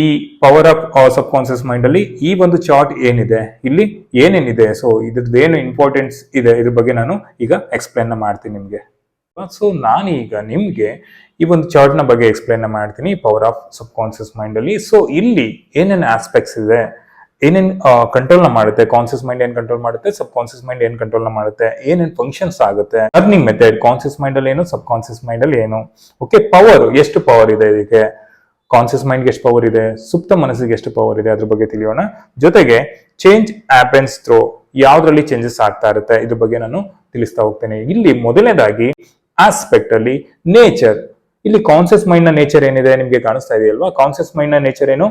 ಈ power of subconscious mind ಅಲ್ಲಿ ಈ ಒಂದು ಚಾರ್ಟ್ ಏನಿದೆ? ಇಲ್ಲಿ ಏನೇನಿದೆ? ಸೊ ಇದ್ರದ್ದು ಏನು ಇಂಪಾರ್ಟೆನ್ಸ್ ಇದೆ? ಇದ್ರ ಬಗ್ಗೆ ನಾನು ಈಗ ಎಕ್ಸ್ಪ್ಲೇನ್ ಮಾಡ್ತೀನಿ ನಿಮಗೆ. ಸೊ ನಾನೀಗ ನಿಮಗೆ ಈ ಒಂದು ಚಾರ್ಟ್ನ ಬಗ್ಗೆ ಎಕ್ಸ್ಪ್ಲೇನ್ ಮಾಡ್ತೀನಿ power of subconscious mind ಅಲ್ಲಿ. ಸೊ ಇಲ್ಲಿ ಏನೇನು ಆಸ್ಪೆಕ್ಟ್ಸ್ ಇದೆ? ಏನೇನು ಕಂಟ್ರೋಲ್ನ ಮಾಡುತ್ತೆ? ಕಾನ್ಸಿಯಸ್ ಮೈಂಡ್ ಏನು ಕಂಟ್ರೋಲ್ ಮಾಡುತ್ತೆ? ಸಬ್ ಕಾನ್ಸಿಯಸ್ ಮೈಂಡ್ ಏನು ಕಂಟ್ರೋಲ್ನ ಮಾಡುತ್ತೆ? ಏನೇನು ಫಂಕ್ಷನ್ಸ್ ಆಗುತ್ತೆ? ಅರ್ನಿಂಗ್ ಮೆಥಡ್ ಕಾನ್ಸಿಯಸ್ ಮೈಂಡ್ ಅಲ್ಲಿ ಏನು? ಸಬ್ ಕಾನ್ಸಿಯಸ್ ಮೈಂಡ್ ಅಲ್ಲಿ ಏನು? ಓಕೆ ಪವರ್ ಎಷ್ಟು ಪವರ್ ಇದೆ ಇದಕ್ಕೆ? ಕಾನ್ಸಿಯಸ್ ಮೈಂಡ್ಗೆ ಎಷ್ಟು ಪವರ್ ಇದೆ? ಸುಪ್ತ ಮನಸ್ಸಿಗೆ ಎಷ್ಟು ಪವರ್ ಇದೆ? ಅದ್ರ ಬಗ್ಗೆ ತಿಳಿಯೋಣ. ಜೊತೆಗೆ ಚೇಂಜ್ ಆಪೆನ್ಸ್ ಥ್ರೋ ಯಾವ್ದ್ರಲ್ಲಿ ಚೇಂಜಸ್ ಆಗ್ತಾ ಇರುತ್ತೆ? ಇದ್ರ ಬಗ್ಗೆ ನಾನು ತಿಳಿಸ್ತಾ ಹೋಗ್ತೇನೆ. ಇಲ್ಲಿ ಮೊದಲನೇದಾಗಿ ಆಸ್ಪೆಕ್ಟ್ ಅಲ್ಲಿ ನೇಚರ್ ಇಲ್ಲಿ ಕಾನ್ಸಿಯಸ್ ಮೈಂಡ್ನ ನೇಚರ್ ಏನಿದೆ? ನಿಮ್ಗೆ ಕಾಣಿಸ್ತಾ ಇದೆಯಲ್ವಾ? ಕಾನ್ಸಿಯಸ್ ಮೈಂಡ್ನ ನೇಚರ್ ಏನು?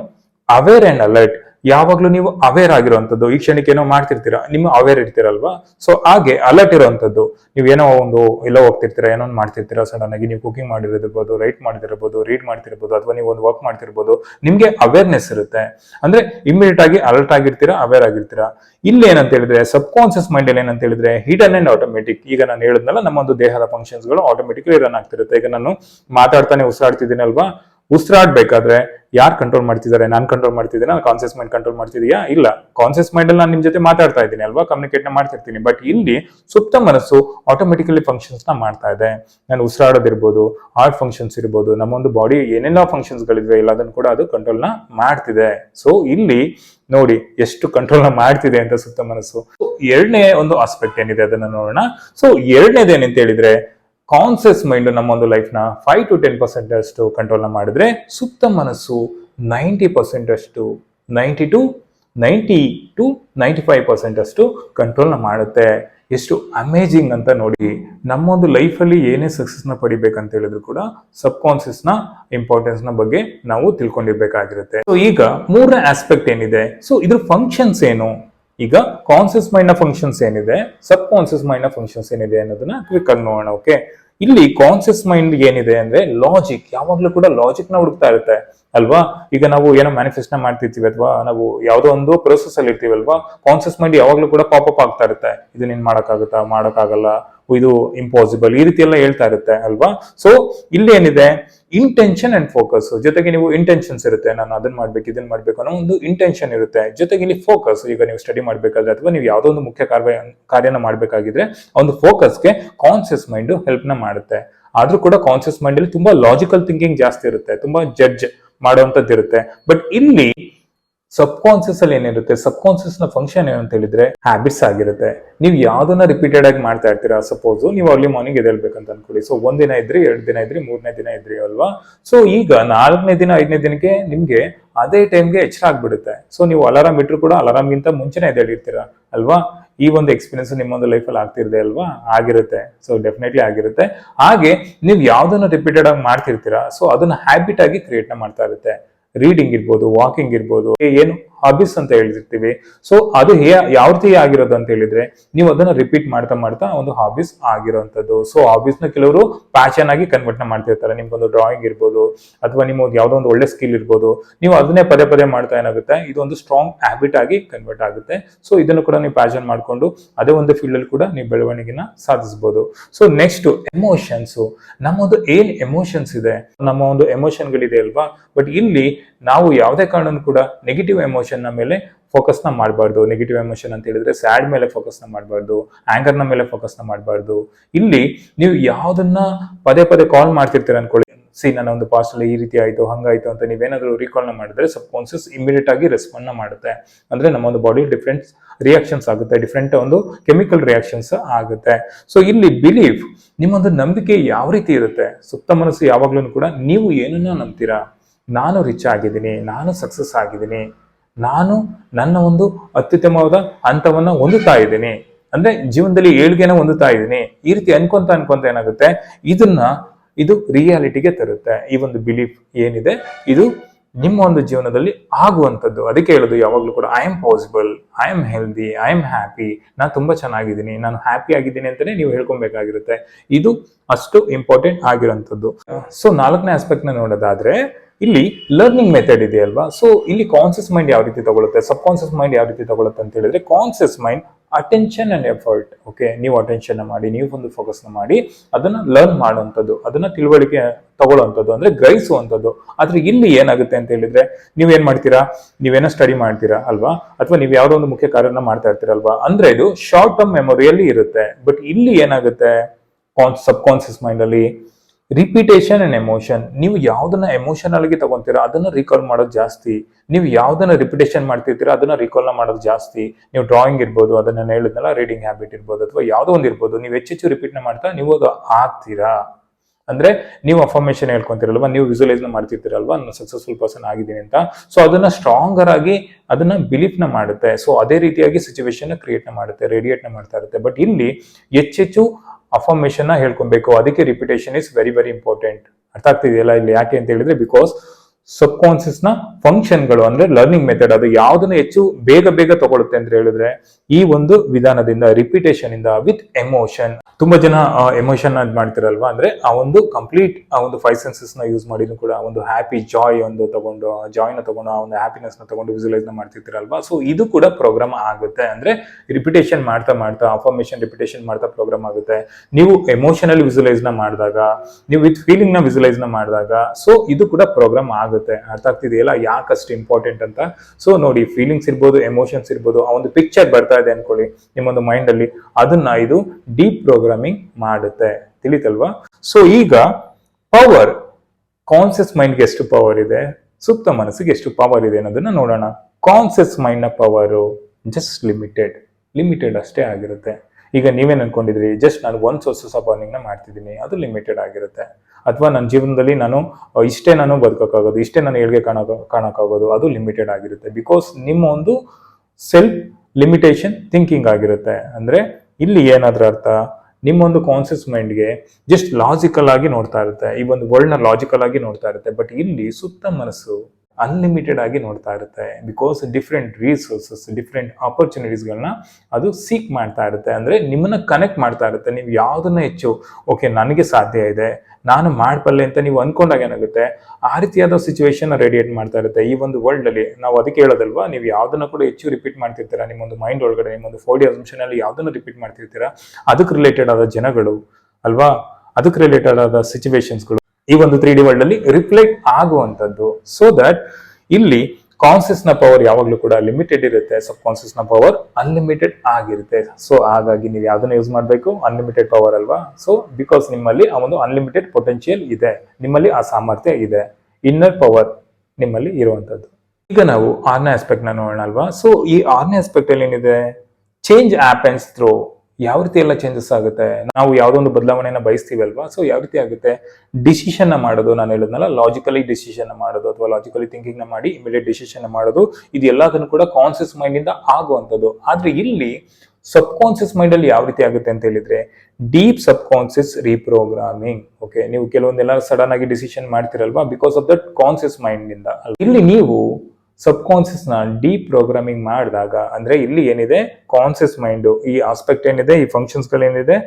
ಅವೇರ್ ಅಂಡ್ ಅಲರ್ಟ್ ಯಾವಾಗ್ಲೂ ನೀವು ಅವೇರ್ ಆಗಿರುವಂಥದ್ದು. ಈ ಕ್ಷಣಕ್ಕೆ ಏನೋ ಮಾಡ್ತಿರ್ತೀರ? ನಿಮ್ಮ ಅವೇರ್ ಇರ್ತೀರಲ್ವಾ? ಸೊ ಹಾಗೆ ಅಲರ್ಟ್ ಇರುವಂಥದ್ದು. ನೀವು ಏನೋ ಒಂದು ಎಲ್ಲೋ ಹೋಗ್ತಿರ್ತೀರ, ಏನೋ ಒಂದು ಮಾಡ್ತಿರ್ತೀರಾ ಸಡನ್ ಆಗಿ ನೀವು ಕುಕಿಂಗ್ ಮಾಡಿರೋದಿರ್ಬೋದು ರೈಟ್ ಮಾಡ್ತಿರ್ಬೋದು ರೀಡ್ ಮಾಡ್ತಿರ್ಬೋದು ಅಥವಾ ನೀವು ಒಂದು ವರ್ಕ್ ಮಾಡ್ತಿರ್ಬೋದು, ನಿಮಗೆ ಅವೇರ್ನೆಸ್ ಇರುತ್ತೆ. ಅಂದ್ರೆ ಇಮಿಡಿಯೇಟ್ ಆಗಿ ಅಲರ್ಟ್ ಆಗಿರ್ತೀರಾ ಅವೇರ್ ಆಗಿರ್ತೀರಾ? ಇಲ್ಲಿ ಏನಂತ ಹೇಳಿದ್ರೆ ಸಬ್ ಕಾನ್ಸಿಯಸ್ ಮೈಂಡ್ ಅಲ್ಲಿ ಏನಂತ ಹೇಳಿದ್ರೆ ಹಿಡನ್ ಅಂಡ್ ಆಟೋಮೆಟಿಕ್ ಈಗ ನಾನು ಹೇಳಿದ್ನಲ್ಲ ನಮ್ಮ ಒಂದು ದೇಹದ ಫಂಕ್ಷನ್ಸ್ಗಳು ಆಟೋಮೆಟಿಕ್ಲಿ ರನ್ ಆಗ್ತಿರುತ್ತೆ. ಈಗ ನಾನು ಮಾತಾಡ್ತಾನೆ ಉಸಿರಾಡ್ತಿದ್ದೀನಲ್ವಾ? ಉಸಿರಾಡ್ಬೇಕಾದ್ರೆ ಯಾರು ಕಂಟ್ರೋಲ್ ಮಾಡ್ತಿದ್ದಾರೆ, ನಾನು ಕಂಟ್ರೋಲ್ ಮಾಡ್ತಿದ್ದೀನ ಕಾನ್ಸಿಯಸ್ ಮೈಂಡ್ ಕಂಟ್ರೋಲ್ ಮಾಡ್ತಿದೀಯಾ ಇಲ್ಲ. ಕಾನ್ಸಿಯಸ್ ಮೈಂಡ್ ಅಲ್ಲಿ ನಾನು ನಿಮ್ ಜೊತೆ ಮಾತಾಡ್ತಾ ಇದ್ದೀನಿ ಅಲ್ವಾ? ಕಮ್ಯುನಿಕೇಟ್ನ ಮಾಡ್ತಿರ್ತೀನಿ. ಬಟ್ ಇಲ್ಲಿ ಸುಪ್ತ ಮನಸ್ಸು ಆಟೋಮೆಟಿಕಲಿ ಫಂಕ್ಷನ್ಸ್ನ ಮಾಡ್ತಾ ಇದೆ. ನಾನು ಉಸಿರಾಡೋದಿರ್ಬೋದು ಹಾರ್ಟ್ ಫಂಕ್ಷನ್ಸ್ ಇರ್ಬೋದು, ನಮ್ಮೊಂದು ಬಾಡಿ ಏನೆಲ್ಲ ಫಂಕ್ಷನ್ಸ್ ಗಳಿವೆ ಇಲ್ಲ ಅದನ್ನು ಕೂಡ ಅದು ಕಂಟ್ರೋಲ್ನ ಮಾಡ್ತಿದೆ. ಸೊ ಇಲ್ಲಿ ನೋಡಿ ಎಷ್ಟು ಕಂಟ್ರೋಲ್ನ ಮಾಡ್ತಿದೆ ಅಂತ ಸುಪ್ತ ಮನಸ್ಸು. ಎರಡನೇ ಒಂದು ಆಸ್ಪೆಕ್ಟ್ ಏನಿದೆ ಅದನ್ನ ನೋಡೋಣ. ಸೊ ಎರಡನೇದೇನಂತ ಹೇಳಿದ್ರೆ ಕಾನ್ಸಿಯಸ್ ಮೈಂಡ್ ನಮ್ಮ ಒಂದು ಲೈಫ್ನ ಫೈವ್ ಟು ಟೆನ್ ಪರ್ಸೆಂಟ್ ಅಷ್ಟು ಕಂಟ್ರೋಲ್ ಮಾಡಿದ್ರೆ ಸುಪ್ತ ಮನಸ್ಸು ನೈಂಟಿ ಪರ್ಸೆಂಟ್ ಅಷ್ಟು ninety to ninety to ninety five percent ಅಷ್ಟು ಕಂಟ್ರೋಲ್ ಮಾಡುತ್ತೆ. ಎಷ್ಟು ಅಮೇಜಿಂಗ್ ಅಂತ ನೋಡಿ ನಮ್ಮ ಒಂದು ಲೈಫಲ್ಲಿ ಏನೇ ಸಕ್ಸಸ್ನ ಪಡಿಬೇಕಂತ ಹೇಳಿದ್ರು ಕೂಡ ಸಬ್ ಇಂಪಾರ್ಟೆನ್ಸ್ನ ಬಗ್ಗೆ ನಾವು ತಿಳ್ಕೊಂಡಿರ್ಬೇಕಾಗಿರುತ್ತೆ. ಸೊ ಈಗ ಮೂರನೇ ಆಸ್ಪೆಕ್ಟ್ ಏನಿದೆ? ಸೊ ಇದ್ರ ಫಂಕ್ಷನ್ಸ್ ಏನು? ಈಗ ಕಾನ್ಸಿಯಸ್ ಮೈಂಡ್ನ ಫಂಕ್ಷನ್ಸ್ ಏನಿದೆ? ಸಬ್ ಕಾನ್ಸಿಯಸ್ ಮೈಂಡ್ನ ಫಂಕ್ಷನ್ಸ್ ಏನಿದೆ ಅನ್ನೋದನ್ನ ಕ್ವಿಕ್ ಆಗಿ ನೋಡೋಣ ಓಕೆ ಇಲ್ಲಿ ಕಾನ್ಸಿಯಸ್ ಮೈಂಡ್ ಏನಿದೆ ಅಂದ್ರೆ ಲಾಜಿಕ್ ಯಾವಾಗ್ಲೂ ಕೂಡ ಲಾಜಿಕ್ನ ಹುಡುಕ್ತಾ ಇರುತ್ತೆ, ಅಲ್ವಾ? ಈಗ ನಾವು ಏನೋ ಮ್ಯಾನಿಫೆಸ್ಟ್ನ ಮಾಡ್ತಿರ್ತೀವಿ ಅಥವಾ ನಾವು ಯಾವ್ದೋ ಒಂದು ಪ್ರೊಸೆಸ್ ಅಲ್ಲಿ ಇರ್ತೀವಲ್ವಾ ಕಾನ್ಸಿಯಸ್ ಮೈಂಡ್ ಯಾವಾಗ್ಲೂ ಕೂಡ ಪಾಪಪ್ ಆಗ್ತಾ ಇರುತ್ತೆ. ಇದು ನೀನ್ ಮಾಡಕ್ಕಾಗುತ್ತಾ? ಮಾಡಕ್ಕಾಗಲ್ಲ. ಇದು ಇಂಪಾಸಿಬಲ್ ಈ ರೀತಿ ಎಲ್ಲ ಹೇಳ್ತಾ ಇರುತ್ತೆ, ಅಲ್ವಾ? ಸೊ ಇಲ್ಲಿ ಏನಿದೆ? ಇಂಟೆನ್ಷನ್ ಅಂಡ್ ಫೋಕಸ್ ಜೊತೆಗೆ ನೀವು ಇಂಟೆನ್ಷನ್ಸ್ ಇರುತ್ತೆ, ನಾನು ಅದನ್ನ ಮಾಡ್ಬೇಕು ಇದನ್ನ ಮಾಡ್ಬೇಕು ಅನ್ನೋ ಒಂದು ಇಂಟೆನ್ಷನ್ ಇರುತ್ತೆ. ಜೊತೆಗೆ ಇಲ್ಲಿ ಫೋಕಸ್ ಈಗ ನೀವು ಸ್ಟಡಿ ಮಾಡ್ಬೇಕಾದ್ರೆ ಅಥವಾ ನೀವು ಯಾವುದೋ ಒಂದು ಮುಖ್ಯ ಕಾರ್ಯ, ಕಾರ್ಯನ ಮಾಡ್ಬೇಕಾಗಿದ್ರೆ ಒಂದು ಫೋಕಸ್ಗೆ ಕಾನ್ಸಿಯಸ್ ಮೈಂಡ್ ಹೆಲ್ಪ್ನ ಮಾಡುತ್ತೆ. ಆದ್ರೂ ಕೂಡ ಕಾನ್ಸಿಯಸ್ ಮೈಂಡ್ ಅಲ್ಲಿ ತುಂಬಾ ಲಾಜಿಕಲ್ ಥಿಂಕಿಂಗ್ ಜಾಸ್ತಿ ಇರುತ್ತೆ, ತುಂಬಾ ಜಡ್ಜ್ ಮಾಡುವಂತದ್ದು ಇರುತ್ತೆ ಬಟ್ ಇಲ್ಲಿ ಸಬ್ ಕಾನ್ಸಿಯಸ್ ಅಲ್ಲಿ ಏನಿರುತ್ತೆ? ಸಬ್ ಕಾನ್ಸಿಯಸ್ನ ಫಂಕ್ಷನ್ ಏನು ಅಂತ ಹೇಳಿದ್ರೆ ಹ್ಯಾಬಿಟ್ಸ್ ಆಗಿರುತ್ತೆ. ನೀವು ಯಾವ್ದನ್ನ ರಿಪೀಟೆಡ್ ಆಗಿ ಮಾಡ್ತಾ ಇರ್ತೀರಾ? ಸಪೋಸ್ ನೀವು ಅರ್ಲಿ ಮಾರ್ನಿಂಗ್ ಎದ್ದೇಳ್ಬೇಕಂತ ಅನ್ಕೊಳ್ಳಿ. ಸೊ ಒಂದ್ ದಿನ ಇದ್ರಿ, ಎರಡು ದಿನ ಇದ್ರಿ, ಮೂರನೇ ದಿನ ಇದ್ರಿ ಅಲ್ವಾ? ಸೊ ಈಗ ನಾಲ್ಕನೇ ದಿನ, ಐದನೇ ದಿನಕ್ಕೆ ನಿಮ್ಗೆ ಅದೇ ಟೈಮ್ಗೆ ಎಚ್ಚರ ಆಗ್ಬಿಡುತ್ತೆ. ಸೊ ನೀವು ಅಲಾರಾಮ್ ಇಟ್ರು ಕೂಡ ಅಲಾರಾಮ್ ಗಿಂತ ಮುಂಚೆನೆ ಎದ್ದೇಳಿರ್ತೀರಾ? ಅಲ್ವಾ? ಈ ಒಂದು ಎಕ್ಸ್ಪೀರಿಯನ್ಸ್ ನಿಮ್ಮೊಂದು ಲೈಫಲ್ಲಿ ಆಗ್ತಿರದೆ ಅಲ್ವಾ? ಆಗಿರುತ್ತೆ. ಸೊ ಡೆಫಿನೆಟ್ಲಿ ಆಗಿರುತ್ತೆ. ಹಾಗೆ, ನೀವು ಯಾವ್ದನ್ನ ರಿಪೀಟೆಡ್ ಆಗಿ ಮಾಡ್ತಿರ್ತೀರಾ? ಸೊ ಅದನ್ನ ಹ್ಯಾಬಿಟ್ ಆಗಿ ಕ್ರಿಯೇಟ್ ಮಾಡ್ತಾ ಇರುತ್ತೆ. ರೀಡಿಂಗ್ ಇರ್ಬೋದು ವಾಕಿಂಗ್ ಇರ್ಬೋದು ಏನು ಹಾಬೀಸ್ ಅಂತ ಹೇಳ್ತಿರ್ತೀವಿ. ಸೊ ಅದು ಹೇ ಯಾವ ರೀತಿ ಆಗಿರೋದು ಅಂತ ಹೇಳಿದ್ರೆ, ನೀವು ಅದನ್ನ ರಿಪೀಟ್ ಮಾಡ್ತಾ ಮಾಡ್ತಾ ಒಂದು ಹಾಬೀಸ್ ಆಗಿರೋಂಥದ್ದು. ಸೊ ಹಾಬೀಸ್ನ ಕೆಲವರು ಪ್ಯಾಶನ್ ಆಗಿ ಕನ್ವರ್ಟ್ ಮಾಡ್ತಿರ್ತಾರೆ. ನಿಮ್ಗೊಂದು ಡ್ರಾಯಿಂಗ್ ಇರ್ಬೋದು, ಅಥವಾ ನಿಮ್ಮ ಯಾವುದೋ ಒಂದು ಒಳ್ಳೆ ಸ್ಕಿಲ್ ಇರ್ಬೋದು. ನೀವು ಅದನ್ನೇ ಪದೇ ಪದೇ ಮಾಡ್ತಾ ಏನಾಗುತ್ತೆ, ಇದೊಂದು ಸ್ಟ್ರಾಂಗ್ ಹ್ಯಾಬಿಟ್ ಆಗಿ ಕನ್ವರ್ಟ್ ಆಗುತ್ತೆ. ಸೊ ಇದನ್ನು ಕೂಡ ನೀವು ಪ್ಯಾಶನ್ ಮಾಡ್ಕೊಂಡು, ಅದೇ ಒಂದು ಫೀಲ್ಡ್ ಅಲ್ಲಿ ಕೂಡ ನೀವು ಬೆಳವಣಿಗೆನ ಸಾಧಿಸಬಹುದು ಸೊ ನೆಕ್ಸ್ಟ್ ಎಮೋಷನ್ಸ್ ನಮ್ಮೊಂದು ಏನ್ ಎಮೋಷನ್ಸ್ ಇದೆ? ನಮ್ಮ ಒಂದು ಎಮೋಷನ್ಗಳಿದೆ ಅಲ್ವಾ? ಬಟ್ ಇಲ್ಲಿ ನಾವು ಯಾವುದೇ ಕಾರಣನೂ ಕೂಡ ನೆಗೆಟಿವ್ ಎಮೋಷನ್ ನ ಮೇಲೆ ಫೋಕಸ್ನ ಮಾಡಬಾರ್ದು. ನೆಗೆಟಿವ್ ಎಮೋಷನ್ ಅಂತ ಹೇಳಿದ್ರೆ ಸ್ಯಾಡ್ ಮೇಲೆ ಫೋಕಸ್ನ ಮಾಡಬಾರ್ದು. ನ ಮೇಲೆ ಫೋಕಸ್ನ ಮಾಡಬಾರ್ದು. ಇಲ್ಲಿ ನೀವು ಯಾವ್ದನ್ನ ಪದೇ ಪದೇ ಕಾಲ್ ಮಾಡ್ತಿರ್ತೀರ ಅನ್ಕೊಳ್ಳಿ. ಸಿ ನನ್ನ ಒಂದು ಪಾಸ್ಟ್ ಅಲ್ಲಿ ಈ ರೀತಿ ಆಯ್ತು, ಹಂಗಾಯ್ತು ಅಂತ ನೀವೇನಾದ್ರೂ ರೀಕಾಲ್ನ ಮಾಡಿದ್ರೆ ಸಬ್ ಕಾನ್ಸಿಯಸ್ ಇಮಿಡಿಯೇಟ್ ಆಗಿ ರೆಸ್ಪಾಂಡ್ನ ಮಾಡುತ್ತೆ. ಅಂದ್ರೆ ನಮ್ಮ ಒಂದು ಬಾಡಿ ಡಿಫ್ರೆಂಟ್ ರಿಯಾಕ್ಷನ್ಸ್ ಆಗುತ್ತೆ ಡಿಫ್ರೆಂಟ್ ಒಂದು ಕೆಮಿಕಲ್ ರಿಯಾಕ್ಷನ್ಸ್ ಆಗುತ್ತೆ. ಸೊ ಇಲ್ಲಿ ಬಿಲೀಫ್ ನಿಮ್ಮೊಂದು ನಂಬಿಕೆ ಯಾವ ರೀತಿ ಇರುತ್ತೆ? ಸುತ್ತ ಮನಸ್ಸು ಯಾವಾಗ್ಲೂ ಕೂಡ ನೀವು ಏನನ್ನ ನಂಬ್ತೀರಾ? ನಾನು ರಿಚ್ ಆಗಿದ್ದೀನಿ, ನಾನು ಸಕ್ಸಸ್ ಆಗಿದ್ದೀನಿ. ನಾನು ನನ್ನ ಒಂದು ಅತ್ಯುತ್ತಮವಾದ ಹಂತವನ್ನ ಹೊಂದುತ್ತಾ ಇದ್ದೀನಿ. ಅಂದ್ರೆ ಜೀವನದಲ್ಲಿ ಏಳ್ಗೆನ ಹೊಂದುತ್ತಾ ಇದ್ದೀನಿ. ಈ ರೀತಿ ಅನ್ಕೊಂತ ಅನ್ಕೊಂತ ಏನಾಗುತ್ತೆ? ಇದನ್ನ ಇದು ರಿಯಾಲಿಟಿಗೆ ತರುತ್ತೆ. ಈ ಒಂದು ಬಿಲೀಫ್ ಏನಿದೆ? ಇದು ನಿಮ್ಮ ಒಂದು ಜೀವನದಲ್ಲಿ ಆಗುವಂಥದ್ದು. ಅದಕ್ಕೆ ಹೇಳೋದು ಯಾವಾಗಲೂ ಕೂಡ I am possible I am healthy I am happy ನಾನು ತುಂಬಾ ಚೆನ್ನಾಗಿದ್ದೀನಿ. ನಾನು ಹ್ಯಾಪಿ ಆಗಿದ್ದೀನಿ ಅಂತಾನೆ ನೀವು ಹೇಳ್ಕೊಬೇಕಾಗಿರುತ್ತೆ. ಇದು ಅಷ್ಟು ಇಂಪಾರ್ಟೆಂಟ್ ಆಗಿರೋಂಥದ್ದು ಸೊ ನಾಲ್ಕನೇ ಆಸ್ಪೆಕ್ಟ್ನ ನೋಡೋದಾದ್ರೆ ಇಲ್ಲಿ ಲರ್ನಿಂಗ್ ಮೆಥಡ್ ಇದೆಯಲ್ವಾ? ಸೊ ಇಲ್ಲಿ ಕಾನ್ಸಿಯಸ್ ಮೈಂಡ್ ಯಾವ ರೀತಿ ತಗೊಳುತ್ತೆ? ಸಬ್ ಕಾನ್ಸಿಯಸ್ ಮೈಂಡ್ ಯಾವ ರೀತಿ ತಗೊಳುತ್ತೆ ಅಂತ ಹೇಳಿದ್ರೆ conscious mind attention and effort okay ನೀವು ಅಟೆನ್ಷನ್ ಮಾಡಿ, ನೀವು ಒಂದು ಫೋಕಸ್ ಮಾಡಿ, ಅದನ್ನ ಲರ್ನ್ ಮಾಡುವಂಥದ್ದು, ಅದನ್ನ ತಿಳುವಳಿಕೆ ತಗೊಳ್ಳುವಂಥದ್ದು, ಅಂದ್ರೆ ಗ್ರಹಿಸುವಂಥದ್ದು. ಆದ್ರೆ ಇಲ್ಲಿ ಏನಾಗುತ್ತೆ ಅಂತ ಹೇಳಿದ್ರೆ, ನೀವು ಏನ್ ಮಾಡ್ತೀರಾ? ನೀವೇನೋ ಸ್ಟಡಿ ಮಾಡ್ತೀರಾ, ಅಲ್ವಾ? ಅಥವಾ ನೀವು ಯಾವ್ದೋ ಒಂದು ಮುಖ್ಯ ಕಾರ್ಯನ ಮಾಡ್ತಾ ಇರ್ತೀರಲ್ವಾ ಅಂದ್ರೆ ಇದು ಶಾರ್ಟ್ ಟರ್ಮ್ ಮೆಮೊರಿಯಲ್ಲಿ ಇರುತ್ತೆ. ಬಟ್ ಇಲ್ಲಿ ಏನಾಗುತ್ತೆ? ಸಬ್ ಕಾನ್ಸಿಯಸ್ ಮೈಂಡ್ ಅಲ್ಲಿ ರಿಪಿಟೇಷನ್ ಅಂಡ್ ಎಮೋಷನ್ ನೀವು ಯಾವ್ದನ್ನ ಎಮೋಷನಲ್ ಆಗಿ ತಗೊಂತೀರಾ ಅದನ್ನ ರಿಕಾಲ್ ಮಾಡೋದು ಜಾಸ್ತಿ. ನೀವು ಯಾವ್ದನ್ನ ರಿಪಿಟೇಷನ್ ಮಾಡ್ತಿರ್ತೀರಾ ಅದನ್ನ ರಿಕಾಲ್ನ ಮಾಡೋದು ಜಾಸ್ತಿ. ನೀವು ಡ್ರಾಯಿಂಗ್ ಇರ್ಬೋದು, ಅದನ್ನ ನಾನು ಹೇಳಿದ್ನಲ್ಲ ರೀಡಿಂಗ್ ಹ್ಯಾಬಿಟ್ ಇರ್ಬೋದು, ಅಥವಾ ಯಾವುದೋ ಒಂದು ಇರ್ಬೋದು, ನೀವು ಹೆಚ್ಚೆಚ್ಚು ರಿಪೀಟ್ ಮಾಡ್ತಾ ನೀವು ಅದು ಆಗ್ತೀರಾ? ಅಂದ್ರೆ ನೀವು ಅಫರ್ಮೇಶನ್ ಹೇಳ್ಕೊಂತಿರಲ್ವಾ, ನೀವು ವಿಜುವಲೈಸ್ ಮಾಡ್ತಿರ್ತೀರಲ್ವಾ, ನಾನು ಸಕ್ಸಸ್ಫುಲ್ ಪರ್ಸನ್ ಆಗಿದ್ದೀನಿ ಅಂತ. ಸೊ ಅದನ್ನ ಸ್ಟ್ರಾಂಗರ್ ಆಗಿ ಅದನ್ನ ಬಿಲೀಫ್ನ ಮಾಡುತ್ತೆ. ಸೊ ಅದೇ ರೀತಿಯಾಗಿ ಸಿಚುವೇಶನ್ ಕ್ರಿಯೇಟ್ನ ಮಾಡುತ್ತೆ ರೇಡಿಯೇಟ್ನ ಮಾಡ್ತಾ ಇರುತ್ತೆ. ಬಟ್ ಇಲ್ಲಿ ಹೆಚ್ಚೆಚ್ಚು ಅಫರ್ಮೇಶನ್ ಹೇಳ್ಕೊಬೇಕು. ಅದಕ್ಕೆ repetition is very very important ಅರ್ಥ ಆಗ್ತಿದೆಯಲ್ಲ ಇಲ್ಲಿ? ಯಾಕೆ ಅಂತ ಹೇಳಿದ್ರೆ ಬಿಕಾಸ್ ಸಬ್ ಕಾನ್ಸಿಯಸ್ನ ಫಂಕ್ಷನ್ಗಳು ಅಂದ್ರೆ ಲರ್ನಿಂಗ್ ಮೆಥಡ್ ಅದು ಯಾವ್ದನ್ನ ಹೆಚ್ಚು ಬೇಗ ಬೇಗ ತಗೊಳುತ್ತೆ ಅಂತ ಹೇಳಿದ್ರೆ ಈ ಒಂದು ವಿಧಾನದಿಂದ ರಿಪಿಟೇಷನ್ ಇಂದ ವಿತ್ ಎಮೋಷನ್ ತುಂಬಾ ಜನ ಎಮೋಷನ್ ಅದ್ ಮಾಡ್ತಿರಲ್ವಾ? ಅಂದ್ರೆ ಆ ಒಂದು ಕಂಪ್ಲೀಟ್ ಆ ಒಂದು ಫೈವ್ ಸೆನ್ಸಸ್ನ ಯೂಸ್ ಮಾಡಿದ್ರು ಕೂಡ ಒಂದು ಹ್ಯಾಪಿ ಜಾಯ್ ಒಂದು ತಗೊಂಡು ಜಾಯ್ನ ತಗೊಂಡು, ಆ ಒಂದು ಹ್ಯಾಪಿನೆಸ್ನ ತಗೊಂಡು ವಿಜುಲೈಸ್ನ ಮಾಡ್ತಿರ್ತೀರಲ್ವಾ? ಸೊ ಇದು ಕೂಡ ಪ್ರೋಗ್ರಾಮ್ ಆಗುತ್ತೆ. ಅಂದ್ರೆ ರಿಪಿಟೇಷನ್ ಮಾಡ್ತಾ ಮಾಡ್ತಾ ಅಫಾರ್ಮೇಶನ್ ರಿಪಿಟೇಷನ್ ಮಾಡ್ತಾ ಪ್ರೋಗ್ರಾಮ್ ಆಗುತ್ತೆ. ನೀವು ಎಮೋಷನಲ್ ವಿಜುಲೈಸ್ನ ಮಾಡಿದಾಗ, ನೀವು ವಿತ್ ಫೀಲಿಂಗ್ನ ವಿಜುಲೈಸ್ನ ಮಾಡಿದಾಗ ಸೊ ಇದು ಕೂಡ ಪ್ರೋಗ್ರಾಮ್ ಆಗುತ್ತೆ. ಅರ್ಥ ಆಗ್ತಿದೆಯಲ್ಲ? ಯಾಕಷ್ಟು ಇಂಪಾರ್ಟೆಂಟ್ ಅಂತ? ಸೊ ನೋಡಿ ಫೀಲಿಂಗ್ಸ್ ಇರ್ಬೋದು ಎಮೋಷನ್ಸ್ ಇರ್ಬೋದು, ಆ ಒಂದು ಪಿಕ್ಚರ್ ಬರ್ತಾ ಇದೆ ಅನ್ಕೊಳ್ಳಿ ನಿಮ್ಮೊಂದು ಮೈಂಡ್ ಅಲ್ಲಿ. ಅದನ್ನ ಇದು ಡೀಪ್ ಪ್ರೋಗ್ರಾಮಿಂಗ್ ಮಾಡುತ್ತೆ. ತಿಳಿತಲ್ವಾ? ಸೊ ಈಗ ಪವರ್ ಕಾನ್ಸಿಯಸ್ ಮೈಂಡ್ಗೆ ಎಷ್ಟು ಪವರ್ ಇದೆ? ಸುಪ್ತ ಮನಸ್ಸಿಗೆ ಎಷ್ಟು ಪವರ್ ಇದೆ ಅನ್ನೋದನ್ನ ನೋಡೋಣ. ಕಾನ್ಸಿಯಸ್ ಮೈಂಡ್ನ ಪವರು ಜಸ್ಟ್ ಲಿಮಿಟೆಡ್ ಲಿಮಿಟೆಡ್ ಅಷ್ಟೇ ಆಗಿರುತ್ತೆ. ಈಗ ನೀವೇನು ಅನ್ಕೊಂಡಿದ್ರಿ? ಜಸ್ಟ್ ನಾನು ಒಂದು ಸೋರ್ಸಸ್ ಆಫ್ ಅರ್ನಿಂಗ್ನ ಮಾಡ್ತಿದ್ದೀನಿ. ಅದು ಲಿಮಿಟೆಡ್ ಆಗಿರುತ್ತೆ. ಅಥವಾ ನನ್ನ ಜೀವನದಲ್ಲಿ ನಾನು ಇಷ್ಟೇ ನಾನು ಬದುಕೋಕ್ಕಾಗೋದು, ಇಷ್ಟೇ ನಾನು ಏಳ್ಗೆ ಕಾಣೋ ಕಾಣೋಕ್ಕಾಗೋದು, ಅದು ಲಿಮಿಟೆಡ್ ಆಗಿರುತ್ತೆ. ಬಿಕಾಸ್ ನಿಮ್ಮ ಒಂದು ಸೆಲ್ಫ್ ಲಿಮಿಟೇಷನ್ ಥಿಂಕಿಂಗ್ ಆಗಿರುತ್ತೆ. ಅಂದರೆ ಇಲ್ಲಿ ಏನಾದ್ರೂ ಅರ್ಥ? ನಿಮ್ಮೊಂದು ಕಾನ್ಸಿಯಸ್ ಮೈಂಡ್ಗೆ ಜಸ್ಟ್ ಲಾಜಿಕಲ್ ಆಗಿ ನೋಡ್ತಾ ಇರುತ್ತೆ. ಈ ಒಂದು ವರ್ಲ್ಡ್ನ ಲಾಜಿಕಲ್ ಆಗಿ ನೋಡ್ತಾ ಇರುತ್ತೆ. ಬಟ್ ಇಲ್ಲಿ ಸುತ್ತ ಮನಸ್ಸು ಅನ್ಲಿಮಿಟೆಡ್ ಆಗಿ ನೋಡ್ತಾ ಇರುತ್ತೆ. ಬಿಕಾಸ್ ಡಿಫ್ರೆಂಟ್ ರಿಸೋರ್ಸಸ್ ಡಿಫ್ರೆಂಟ್ ಆಪರ್ಚುನಿಟೀಸ್ಗಳನ್ನ ಅದು ಸೀಕ್ ಮಾಡ್ತಾ ಇರುತ್ತೆ. ಅಂದ್ರೆ ನಿಮ್ಮನ್ನ ಕನೆಕ್ಟ್ ಮಾಡ್ತಾ ಇರುತ್ತೆ. ನೀವು ಯಾವುದನ್ನ ಹೆಚ್ಚು ಓಕೆ ನನಗೆ ಸಾಧ್ಯ ಇದೆ, ನಾನು ಮಾಡಬಲ್ಲೆ ಅಂತ ನೀವು ಅನ್ಕೊಂಡಾಗ ಏನಾಗುತ್ತೆ? ಆ ರೀತಿಯಾದ ಸಿಚುವೇಶನ್ ರೇಡಿಯೇಟ್ ಮಾಡ್ತಾ ಇರುತ್ತೆ. ಈ ಒಂದು ವರ್ಲ್ಡ್ ಅಲ್ಲಿ, ನಾವು ಅದಕ್ಕೆ ಹೇಳೋದಲ್ವಾ? ನೀವು ಯಾವ್ದನ್ನ ಕೂಡ ಹೆಚ್ಚು ರಿಪೀಟ್ ಮಾಡ್ತಿರ್ತೀರಾ? ನಿಮ್ಮೊಂದು ಮೈಂಡ್ ಒಳಗಡೆ, ನಿಮ್ಮೊಂದು ಫೋರ್ಡಿ ಅಸಂಪ್ಷನ್ ಅಲ್ಲಿ ಯಾವ್ದನ್ನ ರಿಪೀಟ್ ಮಾಡ್ತಿರ್ತೀರಾ? ಅದಕ್ಕೆ ರಿಲೇಟೆಡ್ ಆದ ಜನಗಳು, ಅಲ್ವಾ? ಅದಕ್ಕೆ ರಿಲೇಟೆಡ್ ಆದ ಸಿಚುವೇಶನ್ಸ್ಗಳು ಈ ಒಂದು ತ್ರೀ ಡಿ ವರ್ಲ್ಡ್ ಅಲ್ಲಿ ರಿಫ್ಲೆಕ್ಟ್ ಆಗುವಂತದ್ದು ಸೊ ದಟ್ ಇಲ್ಲಿ ಕಾನ್ಸಿಯಸ್ನ ಪವರ್ ಯಾವಾಗಲೂ ಕೂಡ ಲಿಮಿಟೆಡ್ ಇರುತ್ತೆ. ಸಬ್ ಕಾನ್ಸಿಯಸ್ನ ಪವರ್ ಅನ್ಲಿಮಿಟೆಡ್ ಆಗಿರುತ್ತೆ. ಸೊ ಹಾಗಾಗಿ ನೀವು ಯಾವ್ದನ್ನ ಯೂಸ್ ಮಾಡಬೇಕು? ಅನ್ಲಿಮಿಟೆಡ್ ಪವರ್ ಅಲ್ವಾ? ಸೊ ಬಿಕಾಸ್ ನಿಮ್ಮಲ್ಲಿ ಆ ಒಂದು ಅನ್ಲಿಮಿಟೆಡ್ ಪೊಟೆನ್ಶಿಯಲ್ ಇದೆ. ನಿಮ್ಮಲ್ಲಿ ಆ ಸಾಮರ್ಥ್ಯ ಇದೆ. ಇನ್ನರ್ ಪವರ್ ನಿಮ್ಮಲ್ಲಿ ಇರುವಂತದ್ದು ಈಗ ನಾವು ಆರನೇ ಆಸ್ಪೆಕ್ಟ್ನ ನೋಡೋಣ ಅಲ್ವಾ? ಸೊ ಈ ಆರನೇ ಆಸ್ಪೆಕ್ಟ್ ಅಲ್ಲಿ ಏನಿದೆ? ಚೇಂಜ್ ಆಪೆನ್ಸ್ ಥ್ರೋ ಯಾವ ರೀತಿ ಎಲ್ಲ ಚೇಂಜಸ್ ಆಗುತ್ತೆ? ನಾವು ಯಾವುದೋ ಒಂದು ಬದಲಾವಣೆನ ಬಯಸ್ತೀವಿ ಅಲ್ವಾ? ಸೊ ಯಾವ ರೀತಿ ಆಗುತ್ತೆ? ಡಿಸಿಷನ್ ಮಾಡೋದು ನಾನು ಹೇಳಿದ್ನಲ್ಲ ಲಾಜಿಕಲಿ ಡಿಸಿಷನ್ ಮಾಡೋದು ಅಥವಾ ಲಾಜಿಕಲಿ ಥಿಂಕಿಂಗ್ನ ಮಾಡಿ ಇಮಿಡಿಯೇಟ್ ಡಿಸಿಷನ್ ಮಾಡೋದು, ಇದು ಎಲ್ಲದನ್ನು ಕೂಡ ಕಾನ್ಸಿಯಸ್ ಮೈಂಡ್ ಇಂದ ಆಗುವಂಥದ್ದು. ಆದರೆ ಇಲ್ಲಿ ಸಬ್ ಕಾನ್ಸಿಯಸ್ ಮೈಂಡ್ ಅಲ್ಲಿ ಯಾವ ರೀತಿ ಆಗುತ್ತೆ ಅಂತ ಹೇಳಿದ್ರೆ deep subconscious reprogramming okay ನೀವು ಕೆಲವೊಂದೆಲ್ಲ ಸಡನ್ ಆಗಿ decision ಮಾಡ್ತಿರಲ್ವಾ? Because of that conscious mind ಇಂದ. ಇಲ್ಲಿ ನೀವು ಸಬ್ ಕಾನ್ಸಿಯಸ್ನ ಡೀಪ್ ಪ್ರೋಗ್ರಾಮಿಂಗ್ ಮಾಡಿದಾಗ, ಅಂದರೆ ಇಲ್ಲಿ ಏನಿದೆ? ಕಾನ್ಸಿಯಸ್ ಮೈಂಡು ಈ ಆಸ್ಪೆಕ್ಟ್ ಏನಿದೆ? ಈ ಫಂಕ್ಷನ್ಸ್ಗಳೇನಿದೆ